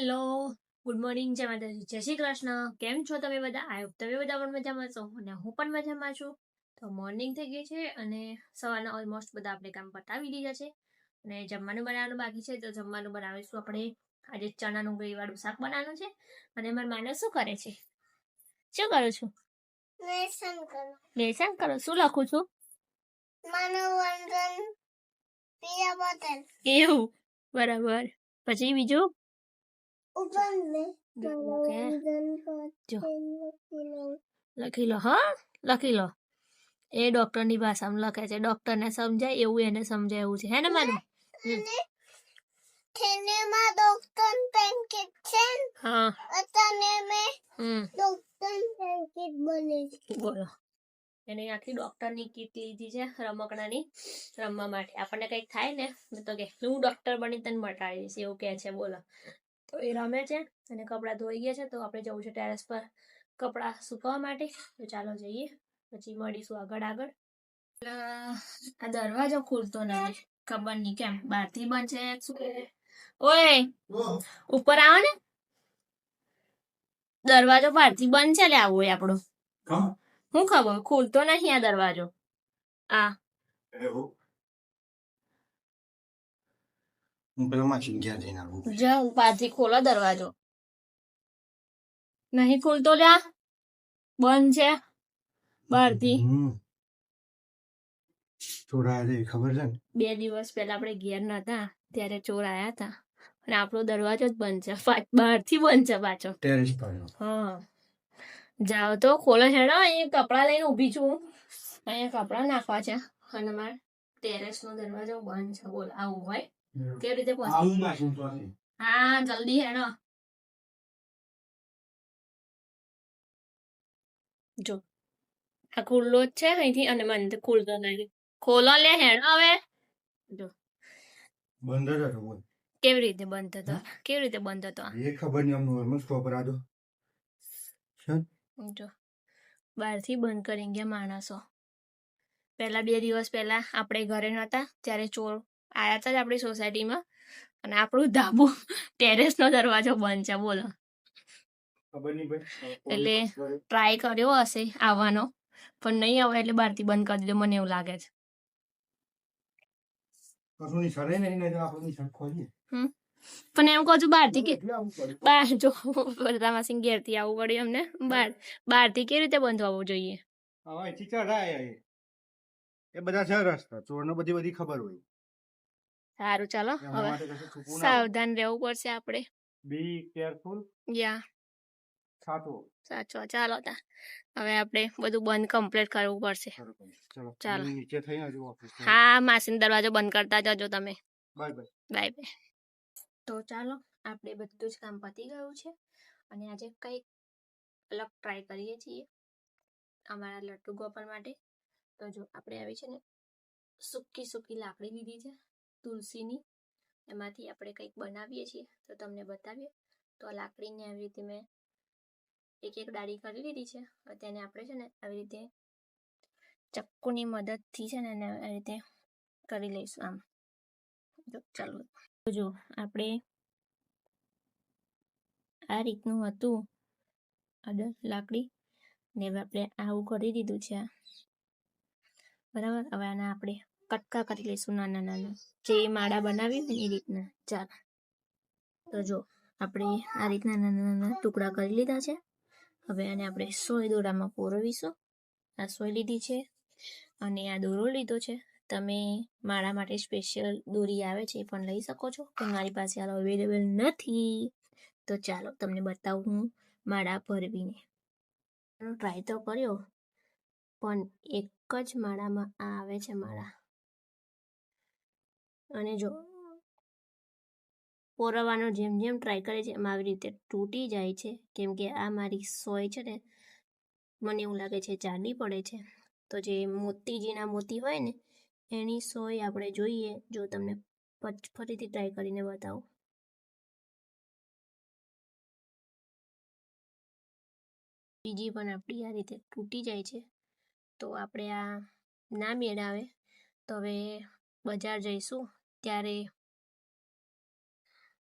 Hello good morning જય માતાજી જય શ્રી કૃષ્ણ. કેમ છો તમે બધા? આઈ હોપ તમે બધા પણ મજામાં છો અને હું પણ મજામાં છું. તો મોર્નિંગ થઈ ગઈ છે અને સવારના ઓલમોસ્ટ બધા આપણે કામ પતાવી દીધા છે અને જમવાનું બનાવવાનું બાકી છે. તો જમવાનું બનાવીશું આપણે. આજે ચણાનું ગળીવાળું શાક બનાવવાનું છે અને મારા માનવ શું કરે છે? શું કરું છું? લેસન કરો. લેસન કરો? શું લખું છું? મનોરંજન. પીયા બોતલ. એવું? બરાબર. પછી બીજું? કિલો લખી લો હા લખી લો એ ડોક્ટરની ભાષામાં લખે છે ડોક્ટરને સમજાય એવું એને સમજાયું છે હે ને માનું થેનેમાં ડોક્ટર પેનકેક છે હા અત્યારે મે ડોક્ટર પેનકેક બની બોલો એને આખી ડોક્ટરની કીટ લીધી છે રમકડાની રમવા માટે આપણને કંઈક થાય ને તો કે હું ડોક્ટર બની તને મટાડી દઈશ એવું કહે છે બોલો તો એ રમે છે અને કપડાં ધોઈ ગયા છે તો આપણે જવું છે ટેરેસ પર કપડાં સુકવવા માટે. તો ચાલો જઈએ પછી મળીશું આગળ આગળ. આ દરવાજો ખુલતો નથી ખબર નહીં કેમ બહારથી બંધ છે શું? ઓય ઉપર આવો ને. દરવાજો બહારથી બંધ છે લે આવો હોય આપણો. હું. ખબર ખુલતો નથી આ દરવાજો. આ. હું પેલો માસી ઘેર જઈને આવું જાઓ બહારથી ખોલો દરવાજો. નહીં ખોલતો લ્યા? બંધ છે? બહારથી? ચોર આવ્યા છે એ ખબર છે ને? બે દિવસ પહેલા આપણે ઘેર નતા ત્યારે ચોર આયા હતા. અને આપણો દરવાજો જ બંધ છે. બહારથી બંધ છે પાછો. ટેરેસ પર હા. જાઓ તો ખોલો હેડો અહીંયા કપડાં લઈને ઊભી છું અહીંયા કપડાં નાખવા છે. અને મારે ટેરેસનો દરવાજો બંધ છે. બોલ આવું હોય? કેવી રીતે પહોંચી. હા જલ્દી હેણો જો આ ખુલ્લો જ છે અહીંથી અને મને ખુલતો નથી. ખોલો લે હેણો હવે. જો. બંધ હતો કેવી રીતે બંધ હતો કેવી રીતે બંધ હતો એ ખબર નહીં આમ નોર્મલ સ્ટોપ પર આજો. જો બહારથી બંધ કરી ગયા માણસો. પહેલા બે દિવસ પહેલા આપણે ઘરે નહોતા ત્યારે ચોર આયા હતા જ આપણી સોસાયટીમાં. અને આપણું ધાબુ ટેરેસ નો દરવાજો બંધ છે બોલો. એટલે ટ્રાય કર્યો હશે આવવાનો. પણ નહીં આવે એટલે બહારથી બંધ કરી દીધો. મને એવું લાગે છે. પણ એમ કહું છું બહારથી કે બાર જો માસી ઘેરથી આવવું પડ્યું અમને. બહાર બહારથી કેવી રીતે બંધ હોવું જોઈએ. એ બધા છે રસ્તા. ચોરને બધી બધી ખબર હોય. સારું ચાલો. હવે. સાવધાન રહેવું પડશે આપણે. બી કેરફુલ યા સાચો સાચો ચાલો તા. હવે આપણે બધું બંધ કમ્પ્લીટ કરવું પડશે. ચાલો. નીચે થઈ ઓફિસ હા માસીન દરવાજો બંધ કરતા જજો તમે. બાય બાય બાય બાય તો ચાલો આપણે બધું જ કામ પતી ગયું છે. અને આજે કંઈક અલગ ટ્રાય કરીએ છીએ. અમારા લટ્ટુ ગોપાલ માટે. તો જો આપણે આવી છે ને સૂકી સૂકી લાકડી લીધી છે. તુલસીની. એમાંથી આપણે કંઈક બનાવીએ છીએ, તો તમને બતાવીએ. તો આ લાકડીને આવી રીતે મેં એક એક ડાળી કરી લીધી છે. તેને આપણે છે ને આવી રીતે ચક્કુની મદદથી છે ને આવી રીતે કરી લઈશું આમ. ચાલો, જો આપણે આ રીતનું હતું અડર લાકડી. ને આપણે આવું કરી દીધું છે. બરાબર? હવે આના આપણે કટકા કરી લઈશું નાના નાના. જે માળા બનાવી હોય ને એ રીતના. ચાલ. તો જો, આપણે આ રીતના નાના નાના ટુકડા કરી લીધા છે. હવે આને આપણે સોય દોરામાં પોરવીશું. આ સોય લીધી છે અને આ દોરો લીધો છે. તમે મારા માટે સ્પેશિયલ દોરી આવે છે એ પણ લઈ શકો છો, પણ મારી પાસે હાલ અવેલેબલ નથી. તો ચાલો, તમને બતાવું હું માળા ભરવીને. ટ્રાય તો કર્યો, પણ એક જ માળામાં આ આવે છે માળા. અને જો પોરવાનો જેમ જેમ ટ્રાય કરે છે, એમ આવી રીતે તૂટી જાય છે. કેમ કે આ મારી સોય છે ને, મને એવું લાગે છે જાડી પડે છે. તો જે મોતીજીના મોતી હોય ને, એની સોય આપણે જોઈએ. જો તમને ફરીથી ટ્રાય કરીને બતાવું. બીજી પણ આપણી આ રીતે તૂટી જાય છે. તો આપણે આ ના મેળ આવે તો હવે બજાર જઈશું. ત્યારે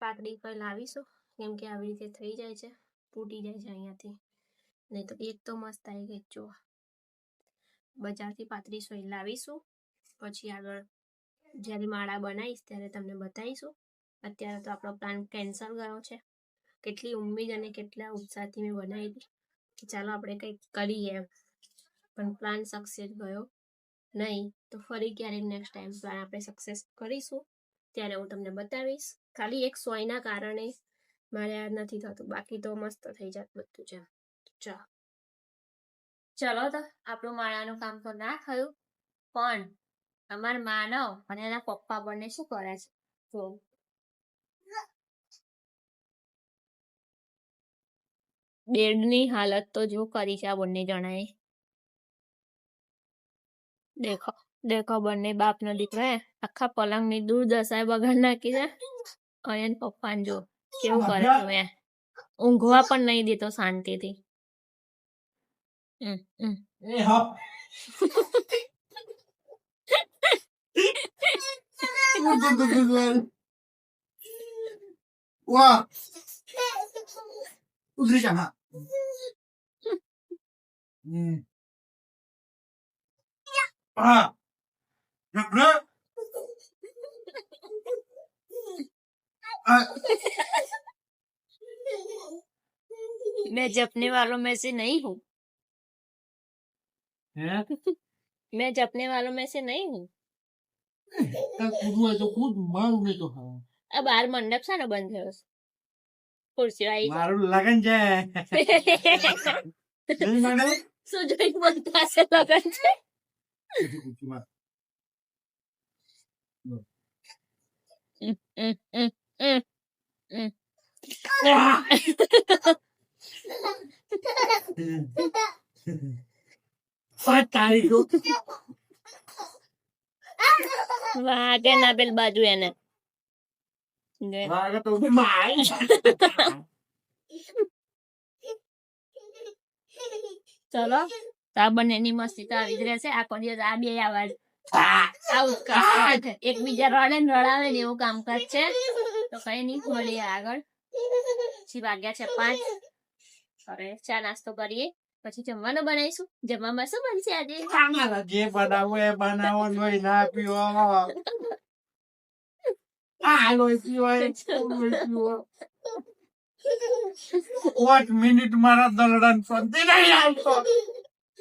પાકડી પર લાવીશું? કેમ કે આવી રીતે થઈ જાય છે, તૂટી જાય છે અહીંયાથી. નહીં તો એક તો મસ્ત આવી ગઈ જો બજારથી પાંત્રીસો એ લાવીશું, પછી આગળ જ્યારે માળા બનાવીશ ત્યારે તમને બતાવીશું. અત્યારે તો આપણો પ્લાન કેન્સલ ગયો છે. કેટલી ઉમ્મીદ અને કેટલા ઉત્સાહથી મેં બનાવી હતી ચાલો આપણે કંઈક કરીએ પણ પ્લાન સક્સેસ ગયો. નહીં, તો ફરી ક્યારેક નેક્સ્ટ ટાઈમ પ્લાન આપણે સક્સેસ કરીશું, ત્યારે હું તમને બતાવીશ. ખાલી એક સોયના કારણે મારે આ નથી થતું. બાકી તો મસ્ત થઈ જાત બધું છે. ચાલો. ચલો તો, આપણું માળાનું કામ તો ના થયું, પણ અમાર માનવ અને એના પપ્પા બંને શું કરે છે? તો બેડની હાલત તો જો કરી છે આ બંને જણાએ. દેખો દેખો બંને બાપ નો દીકરો હે આખા પલંગની દુર્દશાએ બગાડ નાખી છે. અને પપ્પા પપ્પાને જો કેવું કરે તમે ઊંઘવા પણ નહીં દેતો શાંતિથી. ઉતરી જા હા હમ. હા રબડે. આ, मैं जपने वालों में से नहीं हूँ હે मैं जपने वालों में से नहीं हूँ તાર કૂદવું હોય તો કૂદ મારું નહીં તો હા આ બાર મંડપ છે ને બંધ થયો છે ખુરશીઓ આવી મારું લગન છે નહીં માંડે? શું જોઈ બોલતા હશે લગન છે ઉમ, ઉમ, ઉમ, ઉમ, ઉમ. વાગે ના પેલ બાજુ એને ને મારે તો મારી ચલો તો આ બંનેની મસ્તી તો આવી જ રહેશે. આખો દિવસ આ બે આવાજ આવું એકબીજા રડે રડાવે ને એવું કામકાજ છે. તો કઈ નહીં, મળીએ આગળ. પછી વાગ્યા છે પાંચ. હવે ચા નાસ્તો કરીએ. પછી જમવાનું બનાવીશું. જમવામાં શું બનશે આજે? જે બનાવવું એ બનાવો ના પીવો. આ લોહી પીવો. પાંચ મિનિટ મારા દલડન સંતી નહીં આવતો.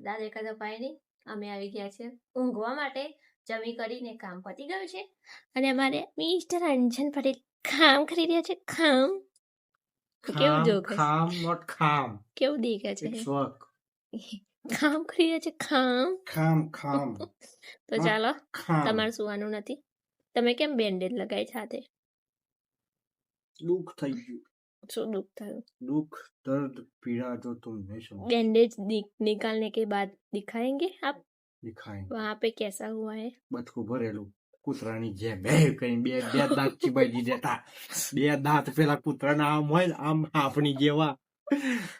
દા દેખા પાણી અમે આવી ગયા છે ઊંઘવા માટે જમી કરીને કામ પતી ગયું છે. અને અમારે મિસ્ટર અંજન પટેલ ખામ કરી રહ્યા છે. ખામ? કેવું જો? ખામ નોટ ખામ. કેવું દેખે છે? ઇટ્સ વર્ક કામ કરી રહ્યા છે? ખામ? ખામ ખામ. તો ચાલો ખામ. તમારે સુવાનું નથી. તમે કેમ બેન્ડેજ લગાવી સાથે દુઃખ થઈ ગયું. શું દુઃખ થયું दुख दर्द पीड़ा जो तुम नहीं समझ बैंडेज नि- निकालने के बाद दिखाएंगे आप दिखाएंगे वहाँ पे कैसा हुआ है બચકું ભરેલું કૂતરાની જેમ બે કઈ બે બે દાંત ચીબાઈ દીધા બે દાંત પેલા કૂતરાના આમ હોય ને આમ આપણી જેવા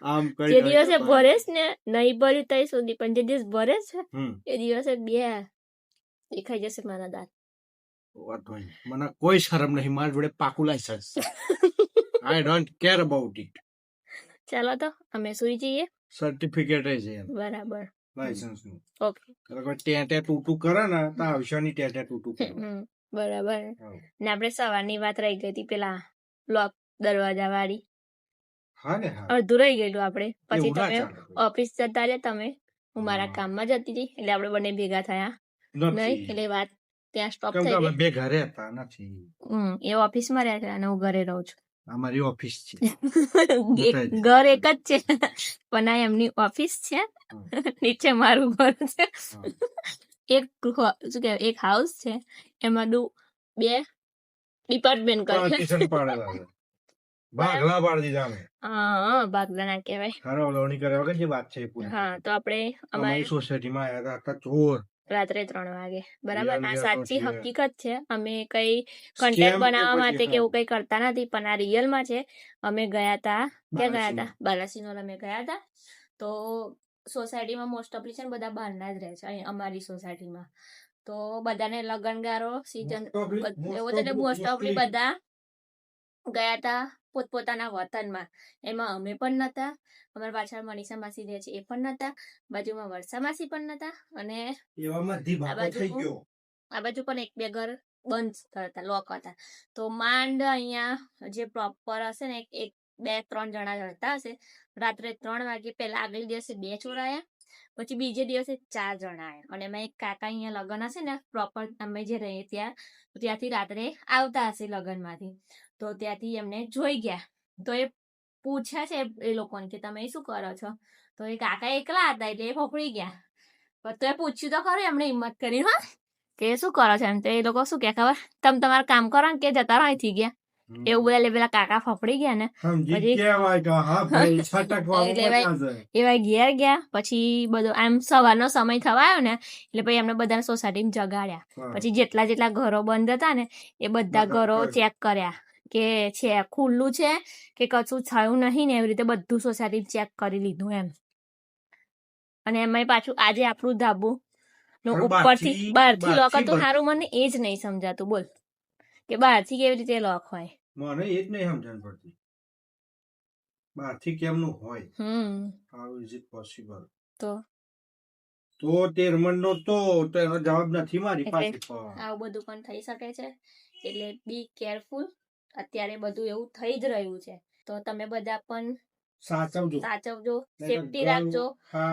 આમ કરી જે દિવસે ભરેશ ને નહીં ભર્યું તઈ સુધી પણ જે દિવસ ભરે છે હમ એ દિવસે બે દેખાઈ જશે મારા દાંત વાંધો નહીં. મને કોઈ શરમ નહીં મારા જોડે પાકું licence I don't care about it ચાલો તો અમે સુઈ જઈએ. સર્ટિફિકેટ છે બરાબર. લાયસન્સનું. ઓકે. ટેટે ટૂટું કરે ને તો આવશે ટેટે ટૂટું કરે. બરાબર. ને આપણે સવારની વાત રહી ગઈ હતી પેલા લોક દરવાજા વાળી હા ને હા. અડધું રહી ગયેલું આપણે. પછી તમે ઓફિસ જતા રહ્યા તમે હું મારા કામમાં જતી હતી એટલે આપણે બંને ભેગા થયા. નહીં એટલે વાત ત્યાં સ્ટોપ થઈ ગઈ. બે ઘરે હતા નથી. હમ એ ઓફિસમાં રહ્યા હતા અને હું ઘરે રહું છું. અમારી ઓફિસ છે. ઘર એક જ છે. પણ આ એમની ઓફિસ છે. નીચે મારું ઘર છે. એક શું કે એક હાઉસ છે. એમાં દુ બે ડિપાર્ટમેન્ટ કરે ભાગલા પાડી દીધા અમે. હા ના કહેવાય. ખરા લોણી કર્યા વગર જે વાત છે હા તો આપણે અમારી સોસાયટીમાં આવ્યા હતા ચોર રાત્રે ત્રણ વાગે. બરાબર? આ સાચી હકીકત છે. અમે કઈ કન્ટેન્ટ બનાવવા માટે કે એવું કઈ કરતા નથી પણ આ રિયલમાં છે. અમે ગયા તા. ક્યાં ગયા. હતા બાલાસિનોર અમે ગયા હતા તો સોસાયટીમાં મોસ્ટ ઓફલી છે ને બધા બહારના જ રહે છે અમારી સોસાયટીમાં. તો બધાને લગનગારો સીઝન એવો તો મોસ્ટ ઓફલી. બધા ગયા હતા પોતપોતાના વતનમાં. એમાં અમે પણ નહોતા અમારા પાછળ મનીષા માસી રહે છે એ પણ નહોતા બાજુમાં વર્ષા માસી પણ નહોતા અને આ બાજુ આ બાજુ પણ એક બે ઘર બંધ હતા લોક હતા. તો માંડ અહીંયા જે પ્રોપર હશે ને એક બે ત્રણ જણા રહેતા હશે. રાત્રે ત્રણ વાગે પહેલા આગલી દિવસે બે ચોરાયા પછી બીજે દિવસે ચાર જણા આયા. અને એમાં એક કાકા અહીંયા લગ્ન હશે ને પ્રોપર અમે જે રહીએ ત્યાં ત્યાંથી રાત્રે આવતા હશે લગ્નમાંથી. તો ત્યાંથી એમને જોઈ ગયા. તો એ પૂછ્યા છે એ લોકોને કે તમે શું કરો છો? તો એ કાકા એકલા હતા એટલે એ ફોકડી ગયા. તો એ પૂછ્યું તો ખરું એમણે હિંમત કરી હા. કે શું કરો છો એમ? તો એ લોકો શું કે ખબર? તમે તમારું કામ કરો ને કે જતા રહો અહીંથી ગયા. એવું બોલે પેલા કાકા ફફડી ગયા ને. પછી-. એવા ઘેર ગયા. પછી બધો આમ સવારનો સમય થવા આવ્યો ને એટલે પછી એમને બધાને સોસાયટીમાં જગાડ્યા. પછી જેટલા જેટલા ઘરો બંધ હતા ને એ બધા ઘરો ચેક કર્યા. કે છે ખુલ્લું છે કે કશું થયું નહીં ને એવી રીતે બધું સોસાયટી ચેક કરી લીધું એમ. અને એમાં પાછું આજે આપણું ધાબુ નું ઉપરથી બહારથી- લોક હતું સારું મને એ જ નહીં સમજાતું બોલ. કે બહારથી કેવી રીતે લોક હોય? મને એ જ નહીં સમજણ પડતી. બહારથી કેમનું હોય? હાઉ ઇઝ ઇટ પોસિબલ તો? તો તે રમણનો તો તો એનો જવાબ નથી મારી પાસે આવું બધું પણ થઈ શકે છે. એટલે બી કેરફુલ અત્યારે બધું એવું થઈ જ રહ્યું છે. તો તમે બધા પણ સાચવજો. સાચવજો સેફટી રાખજો.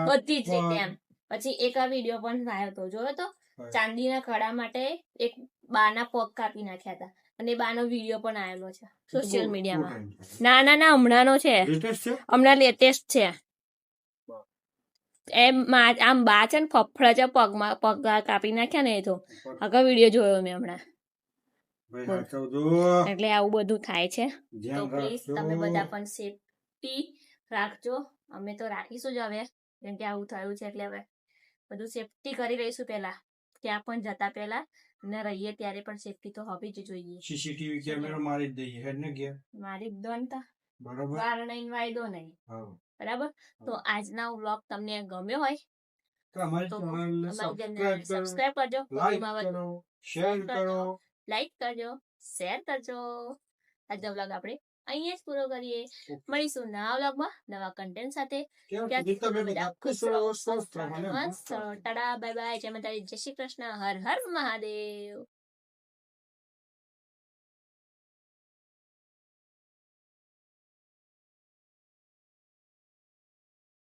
બધી જ રીતે એમ. પછી એક આ વીડિયો પણ આવ્યો હતો જોયો તો? ચાંદીના કડા માટે એક બાના પગ કાપી નાખ્યા હતા. અને બાનો વીડિયો પણ આવેલો છે સોશિયલ મીડિયામાં. ના ના ના હમણાંનો છે. હમણાં લેટેસ્ટ છે. એમ આમ બા છે ને ફફડા છે પગમાં પગ કાપી નાખ્યા ને એ તો. આગળ વીડિયો જોયો મેં હમણાં. એટલે આવું બધું થાય છે. તો પ્લીઝ તમે બધા પણ સેફટી રાખજો. અમે તો રાખીશું જ હવે કેમ કે આવું થયું છે એટલે હવે બધું સેફટી કરી રહીશું પહેલા. ત્યાં પણ જતા પહેલા ને રહીએ ત્યારે પણ સેફટી તો હોવી જ જોઈએ. સીસીટીવી કેમેરો મારી જ દઈએ. હેડ ને ગયા મારી દોન તા. બરોબર? વાર નહીં વાયદો નહીં. બરાબર? તો આજના વ્લોગ તમને ગમ્યો હોય તો અમારી ચેનલને સબસ્ક્રાઇબ કરજો. લાઈક કરો શેર કરો. લાઈક કરજો શેર કરજો. આજનો વ્લોગ આપણે અહીંયા જ પૂરો કરીએ. મળીશું નવા વ્લોગમાં નવા કન્ટેન્ટ સાથે. ટાટા બાય બાય જય માતાજી જય શ્રી કૃષ્ણ હર હર મહાદેવ.